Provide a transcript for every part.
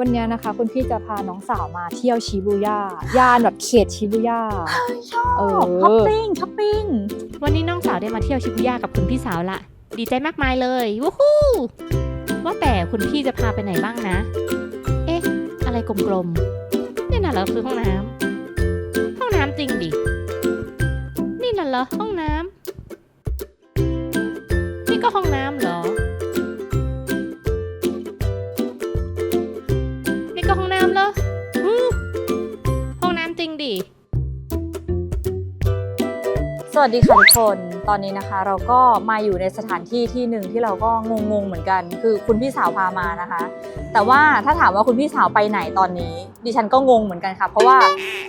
วันนี้นะคะคุณพี่จะพาน้องสาวมาเที่ยวชิบูย่าย่านแบบเขตชิบูย่าชอบเออช้อปปิ้งช้อปปิ้งวันนี้น้องสาวได้มาเที่ยวชิบุย่ากับคุณพี่สาวละดีใจมากมายเลยวู้ฮู้ว่าแต่คุณพี่จะพาไปไหนบ้างนะ เอ๊ะ อะไรกลมๆนี่น่ะเหรอคือห้องน้ำห้องน้ำจริงดินี่น่ะเหรอห้องน้ำนี่ก็ห้องน้ำเหรอ วัสดีค่ะทุกคน ตอนนี้นะคะ เราก็มาอยู่ในสถานที่ที่หนึ่งที่เราก็งงๆเหมือนกัน คือคุณพี่สาวพามานะคะ แต่ว่าถ้าถามว่าคุณพี่สาวไปไหนตอนนี้ ดิฉันก็งงเหมือนกันค่ะ เพราะว่า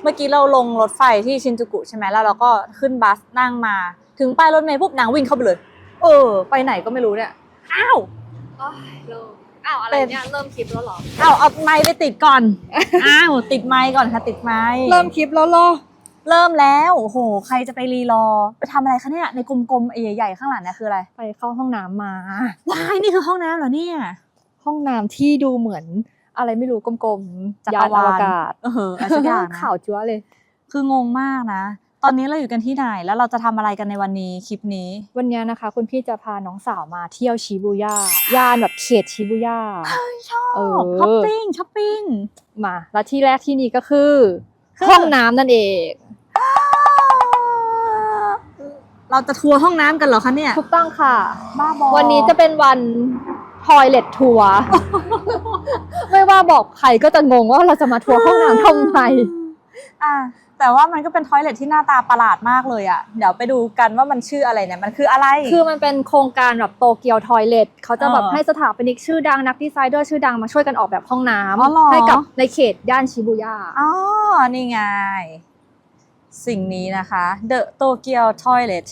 เมื่อกี้เราลงรถไฟที่ชินจูกุใช่ไหมแล้วเราก็ขึ้นบัสนั่งมา ถึงป้ายรถเมล์ปุ๊บนางวิ่งเข้าไปเลย เออ ไปไหนก็ไม่รู้เนี่ย อ้าวเริ่มอ้าวอะไรเนี่ยเริ่มคลิปแล้วหรอ อ้าวเอาไมค์ไปติดก่อน อ้าวติดไมค์ก่อนค่ะติดไมค์เริ่มคลิปแล้วหรอ เริ่มแล้วโอ้โห ใครจะไปรีรอไปทำอะไรคะเนี่ยในกลมๆใหญ่ๆข้างหลังเนี่ยคืออะไรไปเข้าห้องน้ำมา ว้ายนี่คือห้องน้ำเหรอเนี่ย ห้องน้ำที่ดูเหมือนอะไรไม่รู้กลมๆจักรยานอวาลวกาศเอออะไรสักอย่างนะ ข่าวจั๊วเลย คืองงมากนะ ตอนนี้เราอยู่กันที่ไหน แล้วเราจะทำอะไรกันในวันนี้คลิปนี้ วันนี้นะคะ คุณพี่จะพาน้องสาวมาเที่ยวชิบูย่าย่านแบบเขตชิบูย่า ชอบเออ ช้อปปิ้งช้อปปิ้ง มา แล้วที่แรกที่นี่ก็คือคือ ห้องน้ำนั่นเอง เราจะทัวร์ห้องน้ำกันเหรอคะเนี่ย ถูกต้องค่ะ บ้าบอวันนี้จะเป็นวันทอยเล t ทัวร์ ไม่ว่าบอกใครก็จะงงว่าเราจะมาทัวร์ห้องน้ำทำไม อะ แต่ว่ามันก็เป็นทอยเลทที่หน้าตาประหลาดมากเลยอะเดี๋ยวไปดูกันว่ามันชื่ออะไรเนี่ย มันคืออะไร คือมันเป็นโครงการแบบโตเกียวทอยเลทเขาจะแบบเออให้สถาปนิกชื่อดังนักดีไซเนอร์ชื่อดังมาช่วยกันออกแบบห้องน้อ๋อเหรอำให้กับในเขตย่านชิบูย่า อ๋อ นี่ไง สิ่งนี้นะคะ The Tokyo Toilet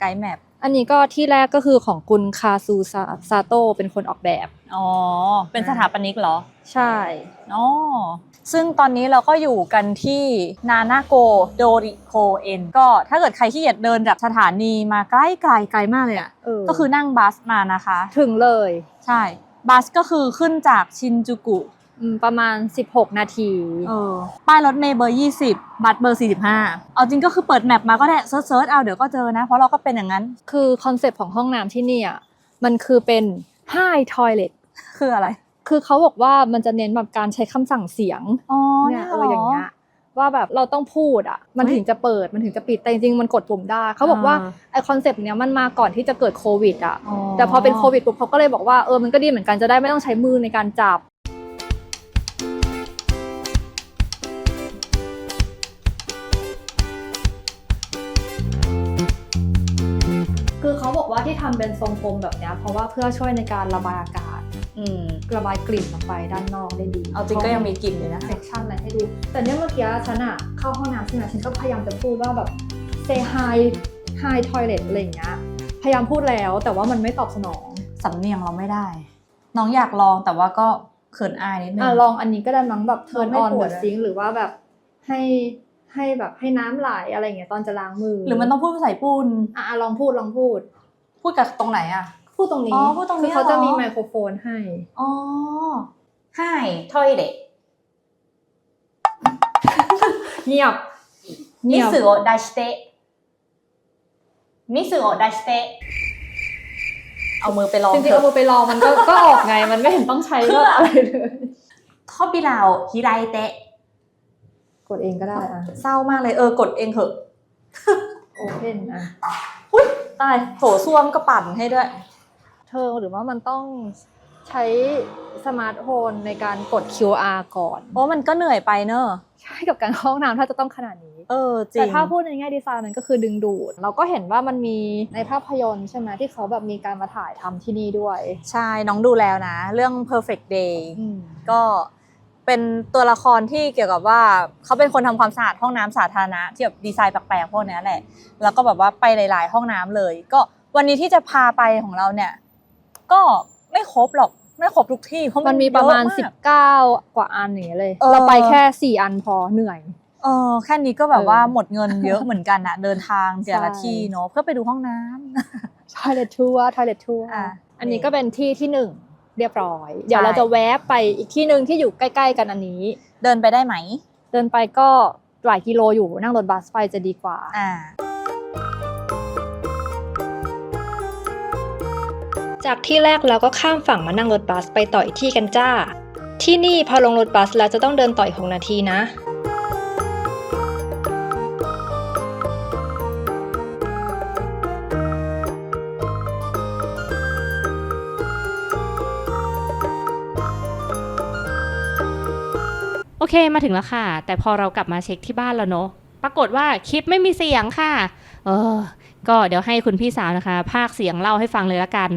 Guide Map อันนี้ก็ที่แรกก็คือของคุณคาซูซาซาโตเป็นคนออกแบบ อ๋อ เป็นสถาปนิกเหรอ ใช่ อ๋อ ซึ่งตอนนี้เราก็อยู่กันที่นานาโกโดริโคเอ็นก็ถ้าเกิดใครขี้เกียจเดินจากสถานีมาใกล้ไกลไกลมากเลยอะเออก็คือนั่งบัสมานะคะ ถึงเลย ใช่ บัสก็คือขึ้นจากชินจูกุอืมประมาณ 16 นาที เออ ป้ายรถเมย์เบอร์ 20 บัสเบอร์ 45 เอาจริงก็คือเปิดแมปมาก็ได้เซิร์ชเซิร์ชเอาเดี๋ยวก็เจอนะ เพราะเราก็เป็นอย่างนั้น คือคอนเซปต์ของห้องน้ำที่นี่อะ มันคือเป็น high toilet คืออะไร คือเขาบอกว่ามันจะเน้นแบบการใช้คำสั่งเสียงอ๋อเนี่ยเอหรออย่างเงี้ยว่าแบบเราต้องพูดอะ มันเฮ้ยถึงจะเปิดมันถึงจะปิดแต่จริงๆมันกดปุ่มได้เขาบอกว่าอ่าไอคอนเซปต์เนี้ยมันมาก่อนที่จะเกิดโควิดอะอ๋อแต่พอเป็นโควิดปุ๊บเขาก็เลยบอกว่าเออมันก็ดีเหมือนกันจะได้ไม่ต้องใช้มือในการจับ เขาบอกว่าที่ทำเป็นทรงกลมแบบเนี้ยเพราะว่าเพื่อช่วยในการระบายอากาศอืมระบายกลิ่นออกไปด้านนอกได้ดี เอาจริงก็ยังมีกลิ่นเลยนะเซกชันอะไรให้ดู แต่เนี่ยเมื่อกี้ฉันอะเข้าห้องน้ำใช่ไหมฉันก็พยายามจะพูดว่าแบบ say hi hi toilet อะไรอย่างเงี้ย พยายามพูดแล้วแต่ว่ามันไม่ตอบสนอง สำเนียงเราไม่ได้ น้องอยากลองแต่ว่าก็เขินอายนิดนึงอะลองอันนี้ก็ได้มั้งแบบ turn ไม่ on ปว the ดอะ sink หรือว่าแบบให้ให้แบบให้น้ำไหลอะไรอย่างเงี้ยตอนจะล้างมือ หรือมันต้องพูดภาษาญี่ปุ่นอะอะลองพูดลองพูด พูดกับตรงไหนอะ พูดตรงนี้อ๋อพูดตรงนี้คือเขาจะเหรอมีไมโครโฟนให้ อ๋อ Hi toilet เงียบมิเงียบสึโอะไดชิเตะมิสึโอะไดชิเตะเอามือไปลองจริงๆเอามือไปลองมันก็ก็ออกไงมันไม่เห็นต้องใช้ก็อะไรเลยทอบิลาวฮิไรเตะกดเองก็ได้อะเศร้ามากเลยเออกดเองเถอะโอเพนอะอุ้ย ตายโถส้วมก็ปั่นให้ด้วย เธอหรือว่ามันต้องใช้สมาร์ทโฟนในการกด QR ก่อนเพราะมันก็เหนื่อยไปเนอะใช่กับการเข้าห้องน้ำถ้าจะต้องขนาดนี้ เออจริง แต่ถ้าพูดในแง่ดีไซน์มันก็คือดึงดูด เราก็เห็นว่ามันมีในภาพยนตร์ใช่ไหมที่เขาแบบมีการมาถ่ายทำที่นี่ด้วย ใช่น้องดูแล้วนะ เรื่อง perfect day อืมก็ เป็นตัวละครที่เกี่ยวกับว่าเขาเป็นคนทำความสะอาดห้องน้ำสาธารณะที่แบบดีไซน์แปลกๆพวกเนี้ยแหละ แล้วก็แบบว่าไปหลาย ๆ ห้องน้ำเลย ก็วันนี้ที่จะพาไปของเราเนี่ย ก็ไม่ครบหรอกไม่ครบทุกที่เพราะมัมันนมีประมาณเยอก19กว่าอันอย่างเงี้ยเลยเออเราไปแค่4อันพอเหนื่อยเออแค่นี้ก็แบบว่าเออหมดเงินเยอะเหมือนกันอะเดินทางแต่ละใช่ที่เนาะเพื่อไปดูห้องน้ำ toilet tour toilet tour อะอันนี้ก็เป็นที่ที่หนึ่ง เรียบร้อย เดี๋ยวเราจะแวะไปอีกที่หนึ่งที่อยู่ใกล้ๆกันอันนี้ เดินไปได้ไหม เดินไปก็หลายกิโลอยู่นั่งรถบัสไปจะดีกว่าอ่าจากที่แรกเราก็ข้ามฝั่งมานั่งรถบัสไปต่ออีกที่กันจ้า ที่นี่พอลงรถบัสแล้วจะต้องเดินต่อยหกนาทีนะ เคมาถึงแล้วค่ะ แต่พอเรากลับมาเช็คที่บ้านแล้วเนอะปรากฏว่าคลิปไม่มีเสียงค่ะ เออ ก็เดี๋ยวให้คุณพี่สาวนะคะ ภาคเสียงเล่าให้ฟังเลยละกัน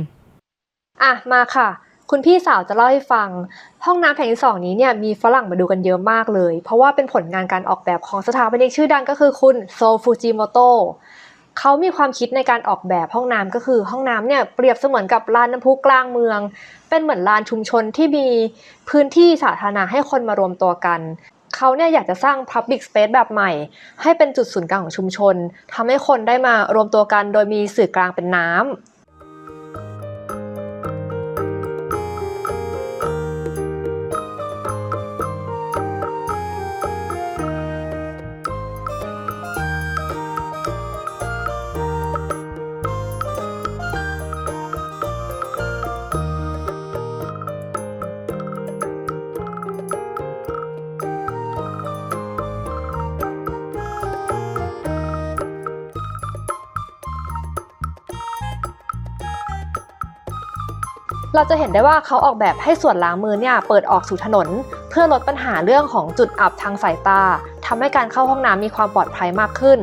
อะมาค่ะ คุณพี่สาวจะเล่าให้ฟัง ห้องน้ำแห่งที่สองนี้เนี่ยมีฝรั่งมาดูกันเยอะมากเลย เพราะว่าเป็นผลงานการออกแบบของสถาปนิกชื่อดังก็คือคุณโซฟูจิโมโต เขามีความคิดในการออกแบบห้องน้ำก็คือห้องน้ำเนี่ยเปรียบเสมือนกับลานน้ำพุกลางเมือง เป็นเหมือนลานชุมชนที่มีพื้นที่สาธารณะให้คนมารวมตัวกันเขาเนี่ยอยากจะสร้าง Public Space แบบใหม่ ให้เป็นจุดศูนย์กลางของชุมชนทำให้คนได้มารวมตัวกันโดยมีสื่อกลางเป็นน้ำ เราจะเห็นได้ว่าเขาออกแบบให้ส่วนล้างมือเนี่ยเปิดออกสู่ถนน เพื่อลดปัญหาเรื่องของจุดอับทางสายตาทำให้การเข้าห้องน้ำมีความปลอดภัยมากขึ้น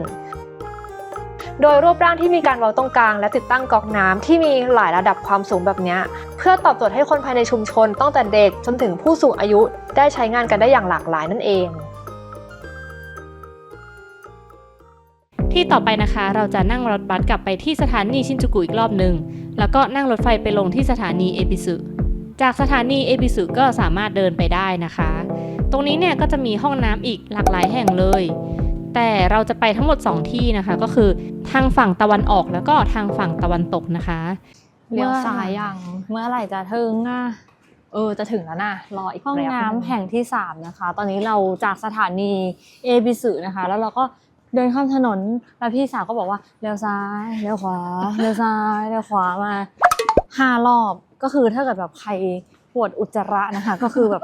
โดยรูปร่างที่มีการเว้าตรงกลาง และติดตั้งก๊อกน้ำที่มีหลายระดับความสูงแบบนี้เพื่อตอบโจทย์ให้คนภายในชุมชนตั้งแต่เด็กจนถึงผู้สูงอายุได้ใช้งานกันได้อย่างหลากหลายนั่นเองที่ต่อไปนะคะเราจะนั่งรถบัสกลับไปที่สถานีชินจูกุอีกรอบหนึ่ง แล้วก็นั่งรถไฟไปลงที่สถานีเอบิสึจากสถานีเอบิสึก็สามารถเดินไปได้นะคะ ตรงนี้เนี่ยก็จะมีห้องน้ำอีกหลากหลายแห่งเลย แต่เราจะไปทั้งหมด 2 ที่นะคะ ก็คือทางฝั่งตะวันออกแล้วก็ทางฝั่งตะวันตกนะคะเลี้ยวซ้ายยังเมื่อไหร่จะถึงอะเออจะถึงแล้วนะรออีกห้องแป๊บน้ำนึงแห่งที่ 3 นะคะ ตอนนี้เราจากสถานีเอบิสึนะคะ แล้วเราก็ เดินข้ามถนน แล้วพี่สาวก็บอกว่าเลี้ยวซ้ายเลี้ยวขวาเลี้ยวซ้ายเลี้ยวขวามาห้ารอบก็คือถ้าเกิดแบบใครปวดอุจจาระนะคะ ก็คือแบบ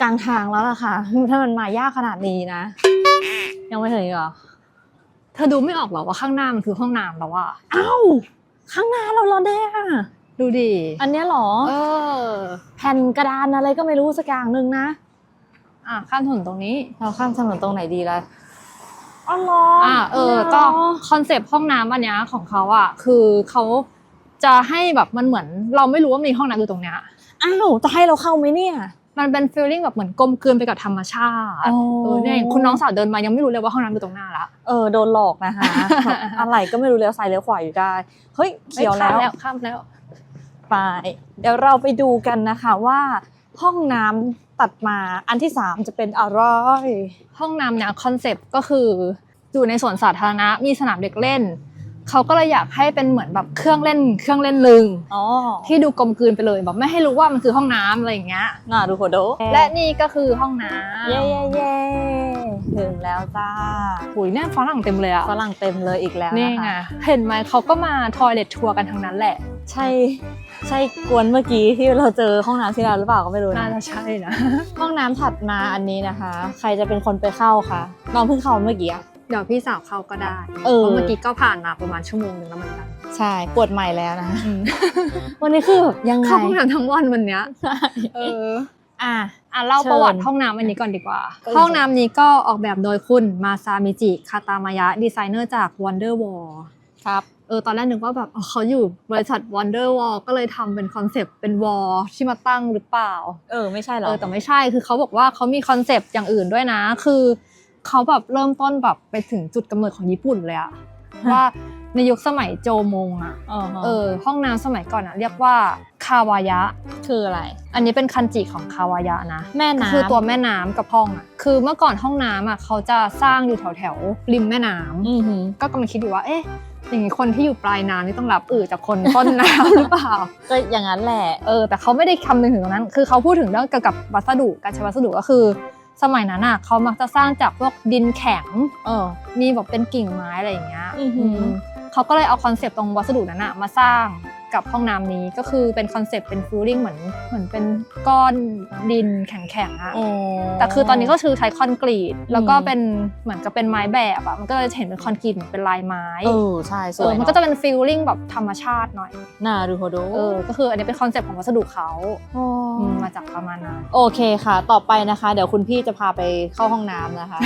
กลางทางแล้วล่ะค่ะ ถ้ามันมายากขนาดนี้นะ ยังไม่ถึงอีกเหรอเธอดูไม่ออกเหรอว่าข้างหน้ามันคือห้องน้ำแล้วอะเอ้าข้างหน้าเราเหรอเด้อะดูดิ อันเนี้ยเหรอ เออ แผ่นกระดานอะไรก็ไม่รู้สักอย่างหนึ่งนะ อะข้ามถนนตรงนี้ เราข้ามถนนตรงไหนดีล่ะ อ๋อเหรออะเออนี่ยหรก็คอนเซปต์ห้องน้ำอันเนี้ยของเขาอะคือเขาจะให้แบบมันเหมือน เราไม่รู้ว่ามีห้องน้ำอยู่ตรงเนี้ยอ้าวจะให้เราเข้าไหมเนี่ย มันเป็นฟีลลิ่งแบบเหมือนกลมกลืนไปกับธรรมชาติอ๋อเออเนี่ยคุณน้องสาวเดินมายังไม่รู้เลยว่าห้องน้ำอยู่ตรงหน้าละเออโดนหลอกนะคะแบบอะไรก็ไม่รู้เลี้ยวซ้ายเลี้ยวขวาอยู่ได้เฮ้ยเขียวแล้วข้ามข้ามแล้วไปเดี๋ยวเราไปดูกันนะคะว่าห้องน้ำ ตัดมาอันที่สามจะเป็นอร่อย ห้องน้ำเนี่ยคอนเซปต์ก็คืออยู่ในสวนสาธารณะมีสนามเด็กเล่น เขาก็เลยอยากให้เป็นเหมือนแบบเครื่องเล่นเครื่องเล่นลึงอ๋อที่ดูกลมกลืนไปเลยแบบไม่ให้รู้ว่ามันคือห้องน้ำอะไรอย่างเงี้ยน่าดูโหโดและนี่ก็คือห้องน้ำเย้เย้เย้ถึงแล้วจ้าหุยเนี่ยฝรั่งเต็มเลยอะฝรั่งเต็มเลยอีกแล้วนี่นะไงคะเห็นไหมเขาก็มาทอยเลททัวร์กันทั้งนั้นแหละ ใช่ใช่กวนเมื่อกี้ที่เราเจอห้องน้ำที่เราหรือเปล่าก็ไม่รู้น่านะจะใช่นะห้องน้ำถัดมาอันนี้นะคะ ใครจะเป็นคนไปเข้าคะน้องเพิ่งเข้าเมื่อกี้อะ เดี๋ยวพี่สาวเข้าก็ได้เออพราะเมื่อกี้ก็ผ่านมาประมาณชั่วโมงหนึ่งแล้วเหมือนกันใช่ปวดใหม่แล้วนะ วันนี้คือแบบยังไง เข้าห้องน้ำทั้งวันวันเนี้ยเออ อะ อะเล่าเชิญประวัติห้องน้ำอันนี้ก่อนดีกว่าเออห้องน้ำนี้ก็ออกแบบโดยคุณมาซามิจิ คาตามายะ ดีไซเนอร์จาก Wonder Wall ครับ เออตอนแรกนึกว่าแบบอ๋อเขาอยู่บริษัท Wonder Wall ก็เลยทำเป็นคอนเซปต์เป็นวอลที่มาตั้งหรือเปล่า เออ ไม่ใช่เหรเอออแต่ไม่ใช่คือเขาบอกว่าเขามีคอนเซปต์อย่างอื่นด้วยนะ คือ เขาแบบเริ่มต้นแบบไปถึงจุดกำเนิดของญี่ปุ่นเลยอะว่าในยุคสมัยโจมงอะเออเออ ห้องน้ำสมัยก่อนอะเรียกว่าคาวายะคืออะไร อันนี้เป็นคันจิของคาวายะนะ แม่ก็น้ำคือตัวแม่น้ำกับห้องอะคือเมื่อก่อนห้องน้ำอะเขาจะสร้างอยู่แถวแถวๆริมแม่น้ำอือหือก็กำลังคิดอยู่ว่า เอ๊ะอย่างนี้คนที่อยู่ปลายน้ำนี่ต้องรับอืดจากคนต้นน้ำหรือเปล่า ก็อย่างนั้นแหละ เออ แต่เขาไม่ได้คำนึงถึงตรงนั้น คือเขาพูดถึงเรื่องเกี่ยวกับวัสดุการใช้วัสดุก็คือ สมัยนั้นอะเขามักจะสร้างจากพวกดินแข็ง เออ มีแบบเป็นกิ่งไม้อะไรอย่างเงี้ยอือหืออืมเขาก็เลยเอาคอนเซปต์ตรงวัสดุนั้นอะมาสร้าง กับห้องน้ำนี้ก็คือเป็นคอนเซปต์เป็นฟูลิ่งเหมือนเหมือนเป็นก้อนดินแข็งๆอะโอ้แต่คือตอนนี้ก็คือใช้คอนกรีตแล้วก็อืมเป็นเหมือนกับเป็นไม้แบบอะมันก็เลยเห็นเป็นคอนกรีตเหมือนเป็นลายไม้เออใช่สเอวอยมันก็จะเป็นฟีลลิ่งแบบธรรมชาติหน่อยน่าดูโฮโดเออก็คืออันนี้เป็นคอนเซปต์ของวัสดุเขาโอ้อืมมาจากประมาณนั้นโอเคค่ะ ต่อไปนะคะ เดี๋ยวคุณพี่จะพาไปเข้าห้องน้ำนะคะ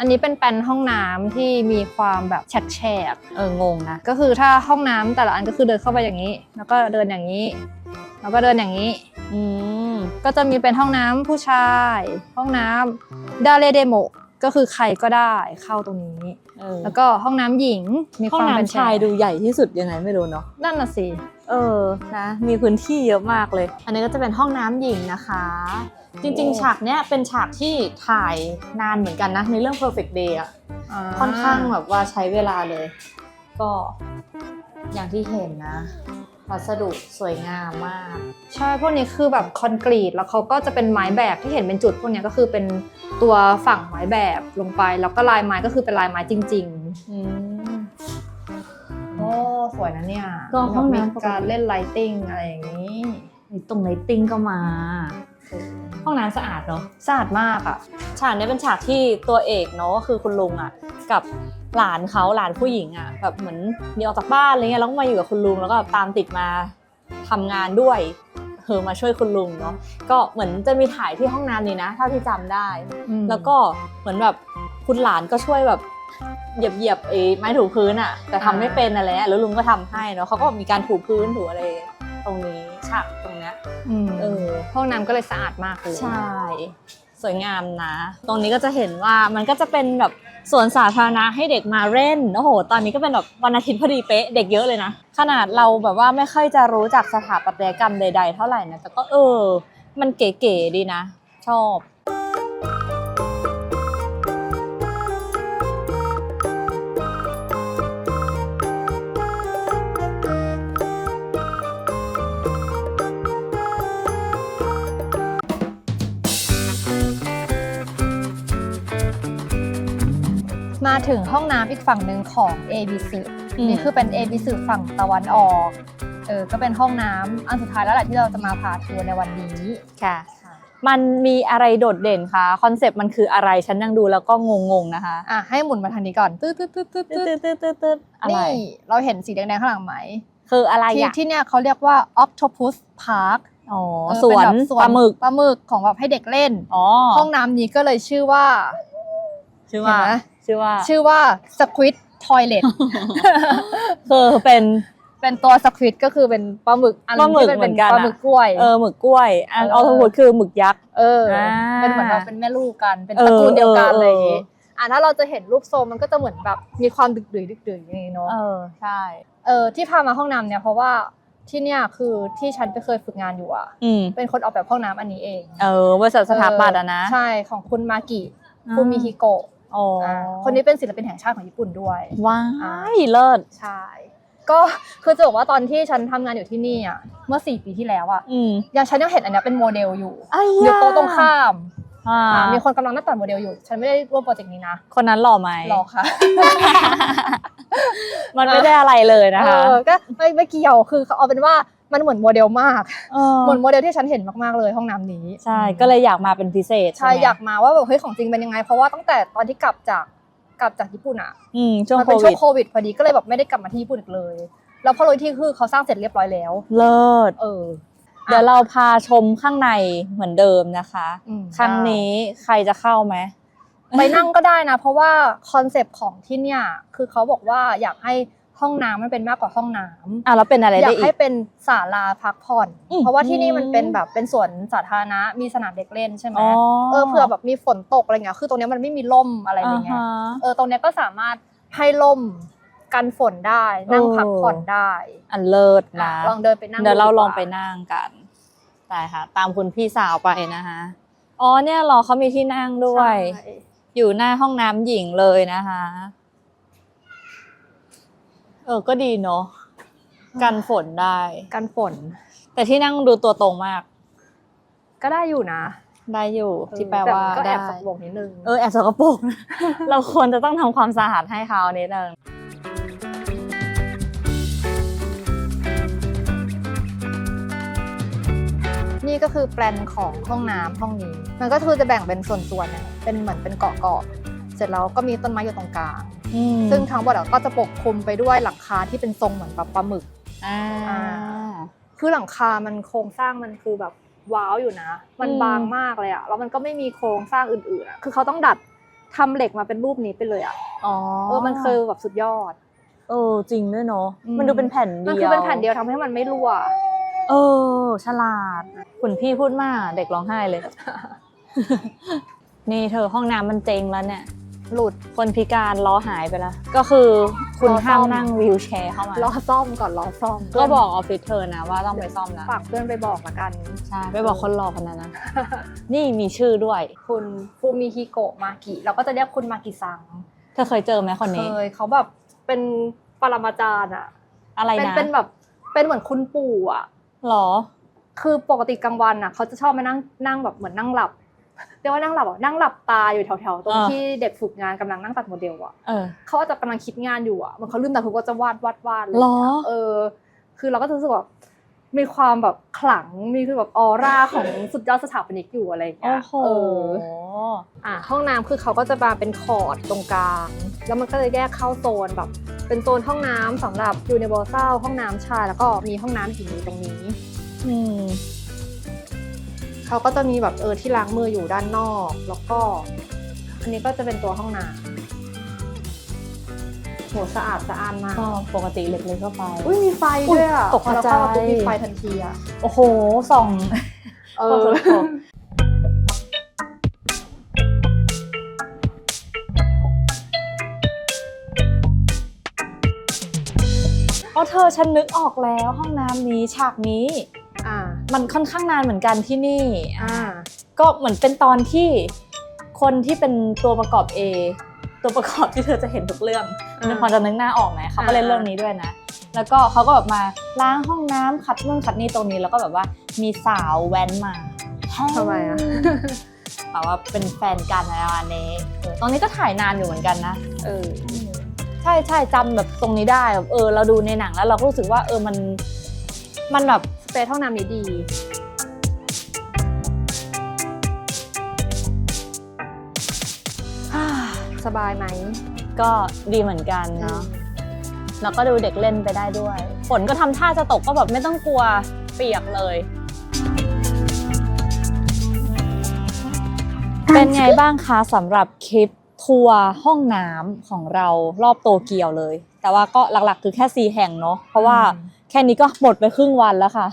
อันนี้เป็นแปลนห้องน้ำที่มีความแบบแฉกๆเอองงนะก็คือถ้าห้องน้ำแต่ละอันก็คือเดินเข้าไปอย่างนี้ แล้วก็เดินอย่างนี้ แล้วก็เดินอย่างนี้ อืมก็จะมีเป็นห้องน้ำผู้ชาย ห้องน้ำดาเลเดโมก็คือใครก็ได้เข้าตรงนี้ เออแล้วก็ห้องน้ำหญิงมีห้อคงวามเป็นน้ำชายดูใหญ่ที่สุดยังไงไม่รู้เนาะ นั่นน่ะสิ เออ นะ มีพื้นที่เยอะมากเลย อันนี้ก็จะเป็นห้องน้ำหญิงนะคะ จริง ๆ ฉากเนี้ยเป็นฉากที่ถ่ายนานเหมือนกันนะ ในเรื่อง perfect day อะค่อนข้างแบบว่าใช้เวลาเลย ก็ อย่างที่เห็นนะวัสดุสวยงามมาก ใช่พวกนี้คือแบบคอนกรีตแล้วเขาก็จะเป็นไม้แบบที่เห็นเป็นจุดพวกเนี้ยก็คือเป็นตัวฝั่งไม้แบบลงไป แล้วก็ลายไม้ก็คือเป็นลายไม้จริงอืมๆโอ้สวยนะเนี่ยก็ห้องน้ำมีการเล่นไลติงอะไรอย่างนี้ตรงไลติ้งก็มา ห้องน้ำสะอาดเนาะสะอาดมากอะฉากนี้เป็นฉากที่ตัวเอกเนาะก็คือคุณลุงอะกับหลานเขาหลานผู้หญิงอะแบบเหมือนหนีออกจากบ้านอะไรเงี้ยแล้วก็มาอยู่กับคุณลุงแล้วก็ตามติดมาทำงานด้วยเธอมาช่วยคุณลุงเนาะก็เหมือนจะมีถ่ายที่ห้องน้ำนี้นะเท่าที่จำได้ แล้วก็เหมือนแบบคุณหลานก็ช่วยแบบเหยียบเหยียบๆไอ้ไม้ถูพื้นอะแต่ทำไม่เป็นอะไรเงี้ยแล้วลุงก็ทำให้เนาะเขาก็มีการถูพื้นถูอะไรตรงนี้ ฉากตรงเนี้ยอืมเออ ห้องน้ำก็เลยสะอาดมากเลย ใช่ สวยงามนะ ตรงนี้ก็จะเห็นว่ามันก็จะเป็นแบบสวนสาธารณะให้เด็กมาเล่นโอ้โห ตอนนี้ก็เป็นแบบวันอาทิตย์พอดีเป๊ะเด็กเยอะเลยนะ ขนาดเราแบบว่าไม่ค่อยจะรู้จักสถาปัตยกรรมใด ๆ เท่าไหร่นะแต่ก็เออ มันเก๋ๆดีนะ ชอบ มาถึงห้องน้ำอีกฝั่งหนึ่งของ A B สือืมนี่คือเป็น A B สืฝั่งตะวันออกเออก็เป็นห้องน้ำอันสุดท้ายแล้วแหละที่เราจะมาพาทัวร์ในวันนี้ค่ะ มันมีอะไรโดดเด่นคะคอนเซปต์มันคืออะไรฉันยังดูแล้วก็งงๆนะคะอะให้หมุนมาทางนี้ก่อนตืดตืดตืดตืดตืตืดดตืดตืดตืดอะไรนี่เราเห็นสีแดงๆข้างหลังไหมคืออะไรที่อะที่เนี่ยเขาเรียกว่า Octopus Park อ๋อเออสวนเป็แบบปลาหมึกปลาหมึกของแบบให้เด็กเล่นอ๋อห้องน้ำนี้ก็เลยชื่อว่า ชื่อว่า เห็นไหมชื่อว่าชื่อว่า Squid Toilet คือเป็นเป็นตัวสควิดก็คือเป็นปลาหมึกอันปลาหมึกที่เหมือนกันปลาอะหมึกกล้วยเออหมึกกล้วยอันเออออโตพุดคือหมึกยักษ์เอออ่าเป็นเหมือนแบบเป็นแม่ลูกกันเป็นเอตอระกูลเดียวกันเอออะไรอย่างงี้เอออะถ้าเราจะเห็นรูปทรงมันก็จะเหมือนแบบมีความดึกดื่นดึกดื่นอย่างนี้เนาะเออใช่เออที่พามาห้องน้ำเนี่ยเพราะว่าที่เนี่ยคือที่ฉันไปเคยฝึกงานอยู่อะอืมเป็นคนออกแบบห้องน้ำอันนี้เอง เออบริษัทสถาปัตย์อะนะ ใช่ของคุณมากิอ่าฟูมิฮิโกะ อ๋อออ่าคนนี้เป็นศิลปินแห่งชาติของญี่ปุ่นด้วยว้าอ่ายเลิศใช่ก็คือจะบอกว่าตอนที่ฉันทำงานอยู่ที่นี่อะเมื่อสี่ปีที่แล้วอะอืมยังฉันยังเห็นอันเนี้ยเป็นโมเดลอยู่ไอ้อยู่โต๊ะตรงข้ามอ่าอ่ามีคนกำลังนั่งตัดโมเดลอยู่ ฉันไม่ได้ร่วมโปรเจกต์นี้นะคนนั้นหล่อไหมรอค่ะ มันไม่ได้อะไรเลยนะคะ เออก็ไม่ไม่เกี่ยวคือเอาเป็นว่า มันเหมือนโมเดลมากเออเหมือนโมเดลที่ฉันเห็นมากๆเลยห้องน้ำนี้ ใช่ ก็เลยอยากมาเป็นพิเศษ ใช่ไหมอยากมาว่าแบบเฮ้ยของจริงเป็นยังไง เพราะว่าตั้งแต่ตอนที่กลับจากกลับจากญี่ปุ่นอะอืมช่วงมันโคเป็นช่วิวดงโควิดพอดีก็เลยแบบไม่ได้กลับมาที่ญี่ปุ่นอีกเลย แล้วพอเลยที่คือเขาสร้างเสร็จเรียบร้อยแล้ว เลิศ เออ เดี๋ยวเราพาชมข้างในเหมือนเดิมนะคะอืมครั้งนี้ใครจะเข้าไหมไปนั่งก็ได้นะ เพราะว่าคอนเซปต์ของที่เนี่ยคือเขาบอกว่าอยากให้ ห้องน้ำมันเป็นมากกว่าห้องน้ำ อะแล้วเป็นอะไรอยาได้กอีให้ก เป็นศาลาพักผ่อน อืม เพราะว่าที่นี่มันเป็นแบบเป็นสวนสาธารณะ มีสนามเด็กเล่นใช่ไหมอ๋อเออเผื่อแบบมีฝนตกอะไรเงี้ย คือตรงเนี้ยมันไม่มีร่มอะไรอย่างเงี้ยาฮะ เออตรงเนี้ยก็สามารถให้ร่มกันฝนได้ นั่งเออพักผ่อนได้อันเลิศอะนะลองเดินไปนั่งเดี๋ยวเรากลองไปนั่งกันได้ค่ะ ตามคุณพี่สาวไปนะคะอ๋อเนี่ยเหรอเขามีที่นั่งด้วย ใช่อยู่หน้าห้องน้ำหญิงเลยนะคะ เออก็ดีเนาะกันฝนได้ กันฝน แต่ที่นั่งดูตัวตรงมาก ก็ได้อยู่นะได้อยู่ที่แปลต่ว่ามันก็แอได้บสกปรกนิดนึงเออแอบสกปรกนะเราควรจะต้องทำความสะอาดให้เขานิดนึงนี่ก็คือแปลนของห้องน้ำห้องนี้ มันก็คือจะแบ่งเป็นส่วนๆเนี่ยเป็นเหมือนเป็นเกาะเกาะๆเสร็จแล้วก็มีต้นไม้อยู่ตรงกลาง ซึ่งทั้งหมดอะก็จะปกคลุมไปด้วยหลังคาที่เป็นทรงเหมือนแบบปลาหมึกอ่าคือหลังคามันโครงสร้างมันคือแบบว้าวอยู่นะ มันอืมบางมากเลยอะแล้วมันก็ไม่มีโครงสร้างอื่นๆอะคือเขาต้องดัดทำเหล็กมาเป็นรูปนี้ไปเลยอะอ๋อเออมันคือแบบสุดยอด เออจริงด้วยเนาะอืมมันดูเป็นแผ่นเดียวมันคือเป็นแผ่นเดียวทำให้มันไม่รั่วเออ ฉลาด คุณพี่พูดมากเด็กร้องไห้เลย นี่เธอห้องน้ำมันเจงแล้วเนี่ย หลุดคนพิการล้อหายไปแล้ว ก็คือคุณล้อซ่อมห้ามนั่งวีลแชร์เข้ามารอซ่อมก่อนรอซ่อมก็บอกออฟฟิศเธอนะว่าต้องไปซ่อมแล้วฝากเพื่อนไปบอกละกันใช่ไปบอกคนรอคนนั้นนะ นี่มีชื่อด้วย คุณฟูมิฮิโกะมากิเราก็จะเรียกคุณมากิซังเธอเคยเจอไหมคนเคนี้ยเขาแบบเป็นปรมาจารย์อะอะไรเป็นนะเป็นแบบเป็นเหมือนคุณปู่อะหรอ คือปกติกลางวันอะเขาจะชอบมานั่งนั่งแบบเหมือนนั่งหลับ เรียกว่านั่งหลับอะนั่งหลับตาอยู่แถวๆตรงอ่าที่เด็กฝึกงานกำลังนั่งตัดโมเดลอะเออเขาอาจจะกำลังคิดงานอยู่อะมันเขาลืมตาคือก็จะวาดวาดวาดเลยหรอเออ คือเราก็จะรู้สึกว่ามีความแบบขลังมีคือแบบออร่าของสุดยอดสถาปนิกอยู่อะไรอย่างเงี้โอ้ยโหเอออะห้องน้ำคือเขาก็จะมาเป็นคอร์ดตรงกลาง แล้วมันก็จะแยกเข้าโซนแบบ เป็นโซนห้องน้ำสำหรับยูนิเวอร์แซลห้องน้ำชายแล้วก็มีห้องน้ำหญิงอยู่ตรงนี้อืม เขาก็จะมีแบบเออที่ล้างมืออยู่ด้านนอก แล้วก็ อันนี้ก็จะเป็นตัวห้องน้ำโหสะอาดสะอ้านมากก็ปกติเล็กๆก็ไป อุ้ยมีไฟด้วยอะอุ๊ยตกพอเราใจเข้ามาปุ๊บมีไฟทันทีอะโอ้โหส่องเอโอ้อโหอ๋อเธอฉันนึกออกแล้วห้องน้ำนี้ฉากนี้อ่า มันค่อนข้างนานเหมือนกันที่นี่อ่าก็เหมือนเป็นตอนที่คนที่เป็นตัวประกอบ A ตัวประกอบที่เธอจะเห็นทุกเรื่องอ่าในพอจะนึกหน้าออกไหมเขาก็เล่นอ่าเรื่องนี้ด้วยนะ แล้วก็เขาก็แบบมาล้างห้องน้ำขัดนู่นขัดนี่ตรงนี้แล้วก็แบบว่ามีสาวแว้นมาทำไมอะแบบว่าเป็นแฟนกันอะไรประมาณนี้เออตอนนี้ก็ถ่ายนานอยู่เหมือนกันนะเออใช่ใช่จำแบบตรงนี้ได้แบบเออ เราดูในหนังแล้วเราก็รู้สึกว่าเออมันมันแบบ สเปซห้องน้ำนี้ดีสบายไหม ก็ดีเหมือนกันเนาะแล้วก็ดูเด็กเล่นไปได้ด้วย ฝนก็ทำท่าจะตกก็แบบไม่ต้องกลัวเปียกเลย เป็นไงบ้างคะสำหรับคลิปทัวร์ห้องน้ำของเรารอบโตเกียวเลย แต่ว่าก็หลักๆ คือแค่สีแห่งเนาะเพราะว่าอืม แค่นี้ก็หมดไปครึ่งวันแล้วค่ะ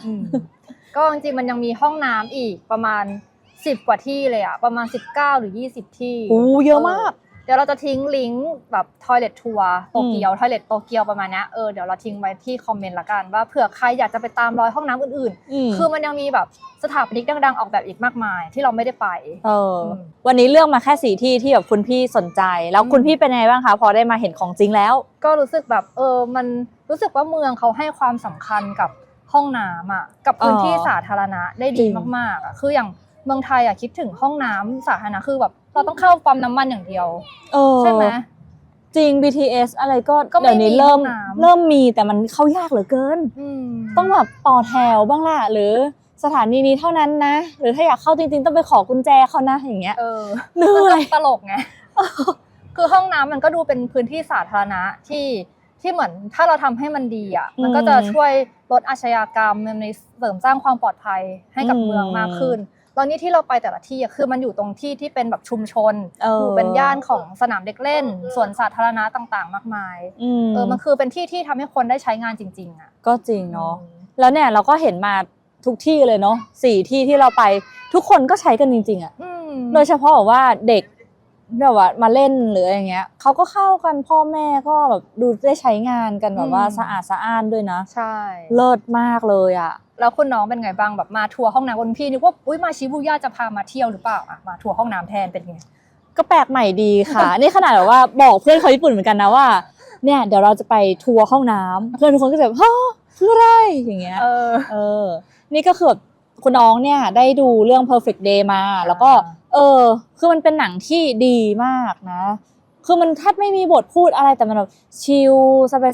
ก็จริงๆมันยังมีห้องน้ำอีกประมาณ 10 กว่าที่เลยอะประมาณ 19 หรือ 20 ที่โอ้เยอะมาก เดี๋ยวเราจะทิ้งลิงก์แบบทอยเล t ทัวร์โตเกียวทอยเล t โตเกียวประมาณเนี้ยเออเดี๋ยวเราทิ้งไว้ที่คอมเมนต์ละกันว่าเผื่อใครอยากจะไปตามรอยห้องน้ำอื่นมๆคือมันยังมีแบบสถาปนิกดังๆ ออกแบบอีกมากมายที่เราไม่ได้ไป เอออมวันนี้เลือกมาแค่สี่ที่ที่แบบคุณพี่สนใจ แล้วคุณพี่เป็นไงบ้างคะพอได้มาเห็นของจริงแล้ว ก็รู้สึกแบบเออมันรู้สึกว่าเมืองเขาให้ความสำคัญกับห้องน้ำอะกับพื้นที่เออสาธารณะได้จริดีงมากๆอะคืออย่างเมืองไทยอะคิดถึงห้องน้ำสาธารณะคือแบบเราต้องเข้าปั๊มน้ำมันอย่างเดียวเออใช่ไหมจริง BTS อะไรก็ก็ไม่เดี๋ยวนี้มีเริ่มห้องน้ำเริ่มมีแต่มันเข้ายากเหลือเกินอืมต้องแบบต่อแถวบ้างล่ะหรือสถานีนี้เท่านั้นนะ หรือถ้าอยากเข้าจริงๆ ต้องไปขอกุญแจเขานะอย่างเงี้ยเออเหนื่มันอก็ยตลกไงคือห้องน้ำมันก็ดูเป็นพื้นที่สาธารณะที่ ที่เหมือนถ้าเราทำให้มันดีอะมันก็จะช่วยลดอาชญากรรมในเสริมสร้างความปลอดภัยให้กับเมืองมากขึ้นตอนนี้ที่เราไปแต่ละที่อะคือมันอยู่ตรงที่ที่เป็นแบบชุมชนเอออยู่เป็นย่านของสนามเด็กเล่นสวนสาธารณะต่างๆ มากมายอืมเออมันคือเป็นที่ที่ทำให้คนได้ใช้งานจริง ๆอะก็จริงเนาะแล้วเนี่ยเราก็เห็นมาทุกที่เลยเนาะสี่ที่ที่เราไปทุกคนก็ใช้กันจริง ๆอะอืมโดยเฉพาะแบบว่าเด็ก แบบว่ามาเล่นหรืออะไรเงี้ยเขาก็เข้ากันพ่อแม่ก็แบบดูได้ใช้งานกันแบบว่าสะอาดสะอ้านด้วยนะ ใช่ เลิศมากเลยอะ แล้วคุณน้องเป็นไงบ้างแบบมาทัวร์ห้องน้ำคุณพี่นึกว่าอุ้ยมาชิบูย่าจะพามาเที่ยวหรือเปล่าอะมาทัวร์ห้องน้ำแทนเป็นไง ก็แปลกใหม่ดีค่ะ นี่ขนาดแบบว่าบอกเพื่อนเขาญี่ปุ่นเหมือนกันนะว่า เนี่ยเดี๋ยวเราจะไปทัวร์ห้องน้ำเพื่อนทุกคนก็จะแบบฮะคืออะไรอย่างเงี้ย เออ เออ นี่ก็คือแบบคุณน้องเนี่ยได้ดูเรื่อง perfect day มา แล้วก็อ่า เออ คือมันเป็นหนังที่ดีมากนะ คือมันแทบไม่มีบทพูดอะไรแต่มันแบบชิล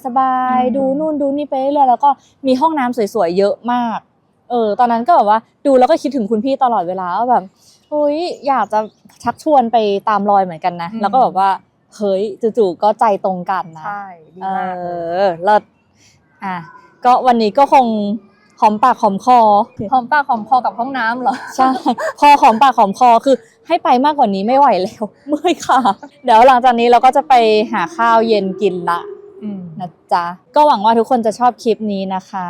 สบายๆดูนู่นดูนี่ไปเรื่อยๆแล้วก็มีห้องน้ำสวยๆเยอะมาก เออ ตอนนั้นก็แบบว่าดูแล้วก็คิดถึงคุณพี่ตลอดเวลาว่าแบบเฮ้ยอยากจะชักชวนไปตามรอยเหมือนกันนะ แล้วก็แบบว่าเฮ้ยจู่ๆก็ใจตรงกันนะใช่ดีเอมากเลยอเลิศอะก็วันนี้ก็คง หอมปากหอมคอ หอมปากหอมคอกับห้องน้ำเหรอ ใช่ พอหอมปากหอมคอคือให้ไปมากกว่านี้ไม่ไหวแล้ว เมื่อยค่ะ เดี๋ยวหลังจากนี้เราก็จะไปหาข้าวเย็นกินละอืมนะจ๊ะ ก็หวังว่าทุกคนจะชอบคลิปนี้นะคะ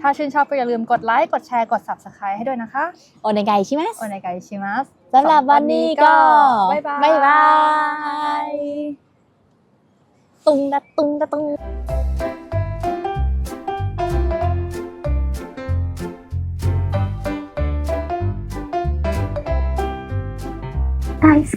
ถ้าชื่นชอบก็อย่าลืมกดไลค์ กดแชร์ กด subscribe ให้ด้วยนะคะ โอเนไกใช่ไหมโอเนกายชิมัสสำหรับวันนี้ก็ บ๊ายบายบ๊ายบาย ตุงดะตุงดะตุง 大好き。